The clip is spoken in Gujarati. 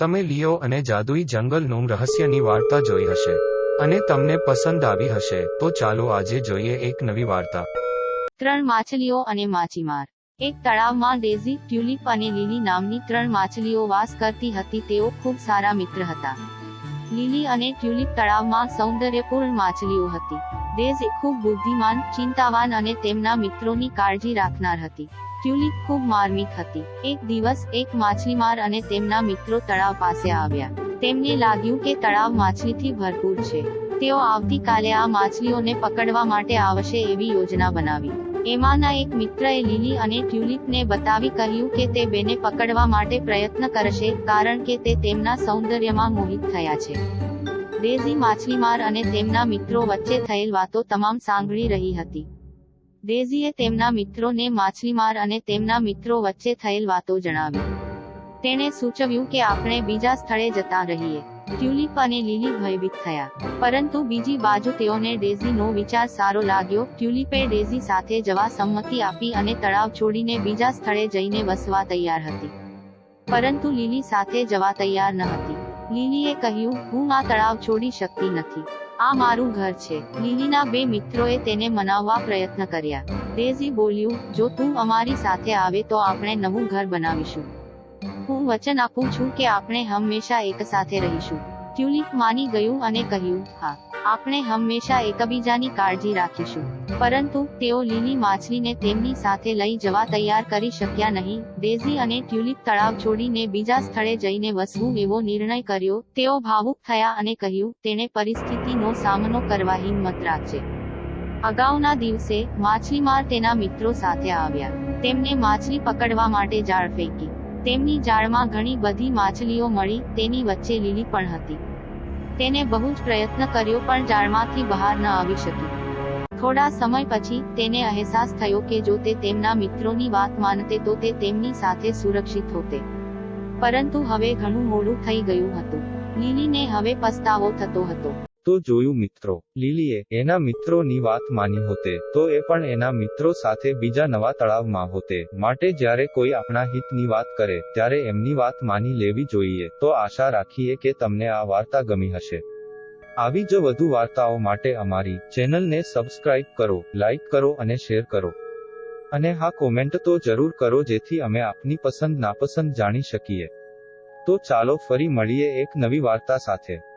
તમે લિયો અને જાદુઈ જંગલનું રહસ્યની વાર્તા જોઈ હશે. અને તમને પસંદ આવી હશે. તો ચાલો આજે જોઈએ એક નવી વાર્તા. ત્રણ માછલીઓ અને માછીમાર. એક તળાવમાં ડેઝી, ટ્યુલિપ અને લીલી નામની ત્રણ માછલીઓ વાસ કરતી હતી. તેઓ ખૂબ સારા મિત્ર હતા. લીલી અને ટ્યુલિપ તળાવમાં સૌંદર્યપૂર્ણ માછલીઓ હતી. ડેઝ એ ખૂબ બુદ્ધિમાન, ચિંતાવાન અને તેમના મિત્રોની કાળજી રાખનાર હતી. ટ્યુલિપ ખૂબ માર્મિક હતી. એક દિવસ એક માછલીમાર અને તેમના મિત્રો તળાવ પાસે આવ્યા. તેમને લાગ્યું કે તળાવ માછલીથી ભરપૂર છે. તેઓ આવતીકાલે આ માછલીઓને પકડવા માટે આવશે એવી યોજના બનાવી. એમાંના એક મિત્રએ લીલી અને ટ્યુલિપને બતાવી કહ્યું કે તે બેને પકડવા માટે પ્રયત્ન કરશે, કારણ કે તે તેમના સૌંદર્યમાં મોહિત થયા છે. ડેઝી માછલીમાર અને તેમના મિત્રો વચ્ચે થયેલ વાતો તમામ સાંભળી રહી હતી. ડેઝીએ તેમના મિત્રોને માછલીમાર અને તેમના મિત્રો વચ્ચે થયેલ વાતો જણાવી. તેણે સૂચવ્યું કે આપણે બીજા સ્થળે જતા રહીએ. ટ્યુલિપ અને લીલી ભયભીત થયા. પરંતુ બીજી બાજુ તેઓને ડેઝીનો વિચાર સારો લાગ્યો. ટ્યુલિપે ડેઝી સાથે જવા સંમતિ આપી અને તળાવ છોડીને બીજા સ્થળે જઈને વસવા તૈયાર હતી. પરંતુ લીલી સાથે જવા તૈયાર ન હતી. લીલીએ કહ્યું, હું આ તળાવ છોડી શકતી નથી. આ મારું ઘર છે. લીલીના બે મિત્રોએ તેને મનાવવા પ્રયત્ન કર્યા. ડેઝી બોલ્યું, જો તું અમારી સાથે આવે તો આપણે નવું ઘર બનાવીશું. હું વચન આપું છું કે આપણે હંમેશા એક સાથે રહીશું. ટ્યુલિપ માની ગયું અને કહ્યું, હા. આપણે હંમેશા એકબીજાની કાળજી રાખીશું. પરંતુ, તેઓ લીલી માછલીને તેમની સાથે લઈ જવા તૈયાર કરી શક્યા નહીં. ડેઝી અને ટ્યુલિપ તળાવ છોડીને બીજા સ્થળે જઈને વસવું એવો નિર્ણય કર્યો. તેઓ ભાવુક થયા અને કહ્યું, તેણે પરિસ્થિતિનો સામનો કરવા હિંમત રાખજે. અગાઉના દિવસે, માછલીમાર તેના મિત્રો સાથે આવ્યા. તેમને માછલી પકડવા માટે જાળ ફેંકી. તેમની જાળમાં ઘણી બધી માછલીઓ મળી, તેની વચ્ચે લીલી પણ હતી. તેને બહુ જ પ્રયત્ન કર્યો પણ જાળમાંથી બહાર ન આવી શકી. થોડા સમય પછી તેને અહેસાસ થયો કે જો તે તેમના મિત્રોની વાત માનતે તો તે તેમની સાથે સુરક્ષિત હોતે. પરંતુ હવે ઘણું મોડું થઈ ગયું હતું. લીલીને હવે પસ્તાવો થતો હતો. તો જોયું મિત્રો, લીલીએ એના મિત્રોની વાત માની હોતે, તો એ પણ એના મિત્રો સાથે બીજા નવા તળાવમાં હોતે. માટે જ્યારે કોઈ આપણા હિતની વાત કરે, ત્યારે એમની વાત માની લેવી જોઈએ. તો આશા રાખીએ કે તમને આ વાર્તા ગમી હશે. આવી જ વધુ વાર્તાઓ માટે અમારી ચેનલને સબસ્ક્રાઇબ કરો, લાઇક કરો અને શેર કરો. અને હા, કોમેન્ટ તો જરૂર કરો જેથી અમે આપની પસંદ નાપસંદ જાણી શકીએ. તો ચાલો ફરી મળીએ એક નવી વાર્તા સાથે.